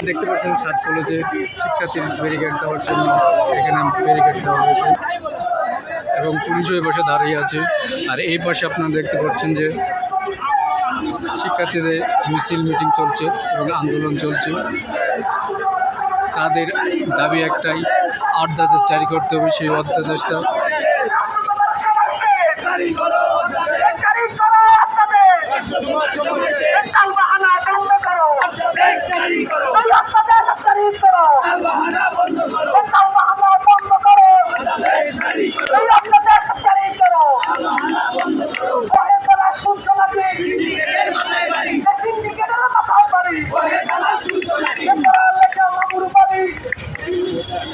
কলেজে শিক্ষার্থীর ব্যারিকেড দেওয়ার জন্য এখানে ব্যারিকেড দেওয়া হয়েছে এবং পুলিশও এই পাশে দাঁড়িয়ে আছে। আর এই পাশে আপনারা দেখতে পাচ্ছেন যে শিক্ষার্থীদের মিছিল মিটিং চলছে এবং আন্দোলন চলছে। তাদের দাবি একটাই, অর্ধাদেশ জারি করতে হবে সেই অর্ধাদেশটা। জারি করো আপনাদের তালবাহানা বন্ধ করো এই অত্যাদেশ জারি করো এই তালবাহানা বন্ধ করো এই অত্যাদেশ জারি করো ওহে গলা শুনছো নাকি সিন্ডিকেটের মাথায় বাড়ি এছাড়া লেখা মামুর বাড়ি এই ঐতিহ্য মামুর বাড়ি